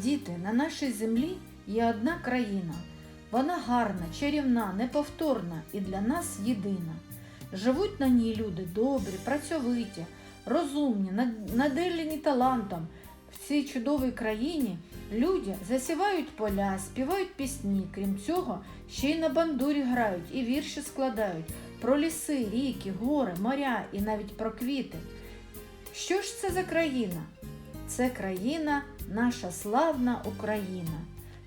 Діти, на нашій землі є одна країна. Вона гарна, чарівна, неповторна і для нас єдина. Живуть на ній люди добрі, працьовиті, розумні, над- наделені талантом. В цій чудовій країні люди засівають поля, співають пісні. Крім цього, ще й на бандурі грають і вірші складають про ліси, ріки, гори, моря і навіть про квіти. Що ж це за країна? Це країна, наша славна Україна.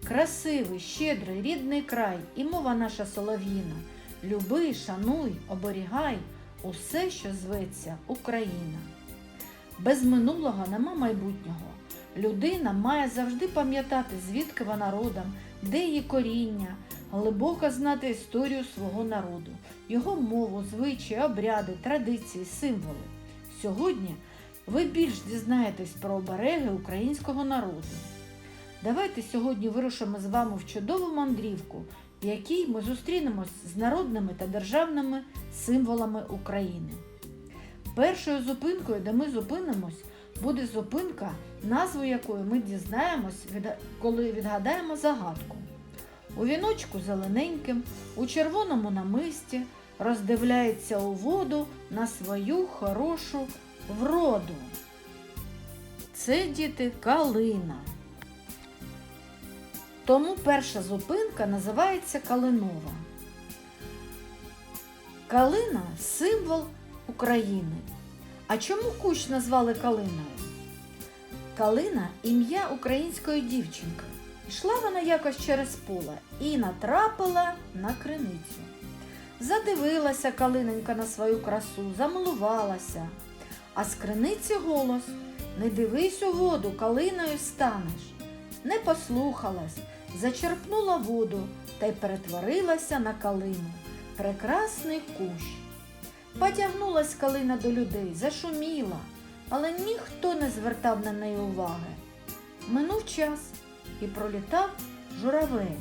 Красивий, щедрий, рідний край і мова наша солов'їна. Люби, шануй, оберігай усе, що зветься Україна. Без минулого нема майбутнього. Людина має завжди пам'ятати, звідки вона родом, де її коріння, глибоко знати історію свого народу, його мову, звичаї, обряди, традиції, символи. Сьогодні ви більш дізнаєтесь про обереги українського народу. Давайте сьогодні вирушимо з вами в чудову мандрівку, в якій ми зустрінемось з народними та державними символами України. Першою зупинкою, де ми зупинимось, буде зупинка, назву якої ми дізнаємось, коли відгадаємо загадку. У віночку зелененьким, у червоному намисті роздивляється у воду на свою хорошу вроду. Це діти калина. Тому перша зупинка називається Калинова. Калина символ України. А чому кущ назвали калиною? Калина ім'я української дівчинки. Йшла вона якось через поле і натрапила на криницю. Задивилася калиненька на свою красу, замилувалася. А з криниці голос Не дивись у воду, калиною станеш. Не послухалась, зачерпнула воду та й перетворилася на калину. Прекрасний кущ. Потягнулась калина до людей, зашуміла, але ніхто не звертав на неї уваги. Минув час і пролітав журавель.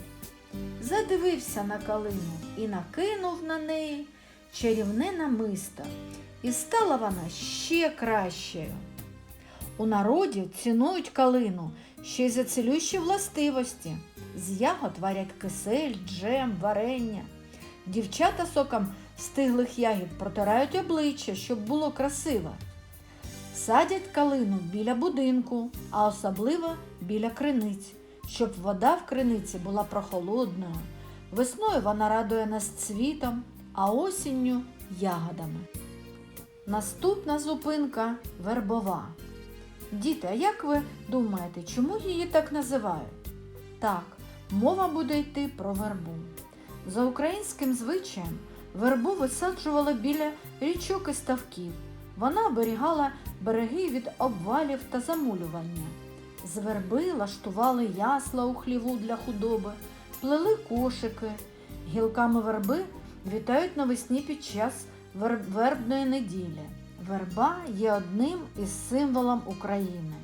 Задивився на калину і накинув на неї чарівне намисто, і стала вона ще кращою. У народі цінують калину ще й за цілющі властивості. З ягод варять кисель, джем, варення. Дівчата соком стиглих ягід протирають обличчя, щоб було красиво. Садять калину біля будинку, а особливо біля криниць, щоб вода в криниці була прохолодною. Весною вона радує нас цвітом, а осінню ягодами. Наступна зупинка вербова. Діти, а як ви думаєте, чому її так називають? Так, мова буде йти про вербу. За українським звичаєм вербу висаджували біля річок і ставків. Вона оберігала береги від обвалів та замулювання. З верби лаштували ясла у хліву для худоби, плели кошики. Гілками верби вітають навесні під час вербної неділі. Верба є одним із символом України.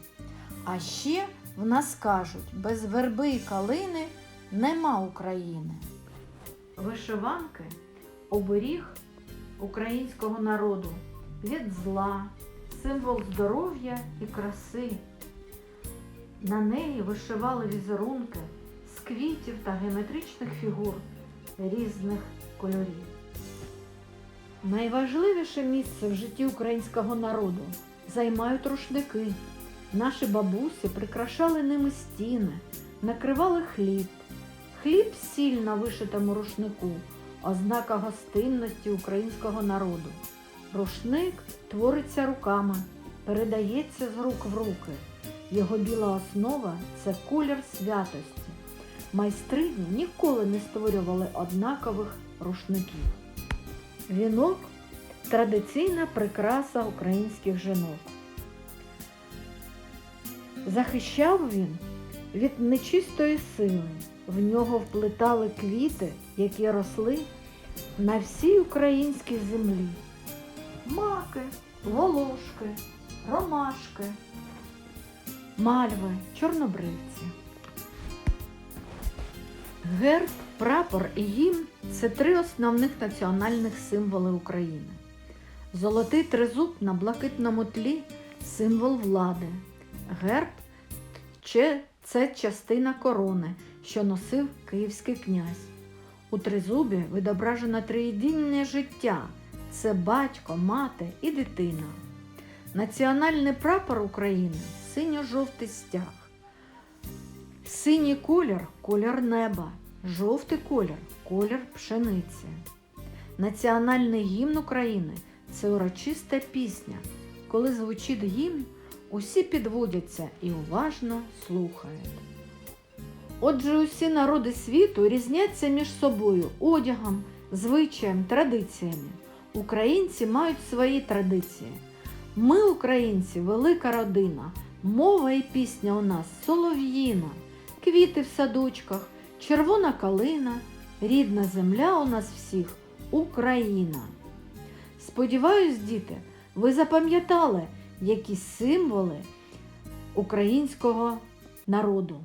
А ще в нас кажуть, без верби і калини нема України. Вишиванки оберіг українського народу від зла, символ здоров'я і краси. На неї вишивали візерунки з квітів та геометричних фігур різних кольорів. Найважливіше місце в житті українського народу займають рушники. Наші бабусі прикрашали ними стіни, накривали хліб. Хліб сіль на вишитому рушнику, ознака гостинності українського народу. Рушник твориться руками, передається з рук в руки. Його біла основа це колір святості. Майстрині ніколи не створювали однакових рушників. Вінок традиційна прикраса українських жінок. Захищав він від нечистої сили. В нього вплетали квіти, які росли на всій українській землі. Маки, волошки, ромашки, мальви, чорнобривці. Герб, прапор і гімн це три основних національних символи України. Золотий тризуб на блакитному тлі символ влади. Герб це частина корони, що носив київський князь. У тризубі відображено триєдинне життя це батько, мати і дитина. Національний прапор України синьо-жовтий стяг. Синій колір колір неба, жовтий колір колір пшениці. Національний гімн України це урочиста пісня. Коли звучить гімн, усі підводяться і уважно слухають. Отже, усі народи світу різняться між собою одягом, звичаєм, традиціями. Українці мають свої традиції. Ми, українці, велика родина, мова і пісня у нас солов'їна, квіти в садочках, червона калина, рідна земля у нас всіх Україна. Сподіваюсь, діти, ви запам'ятали, які символи українського народу.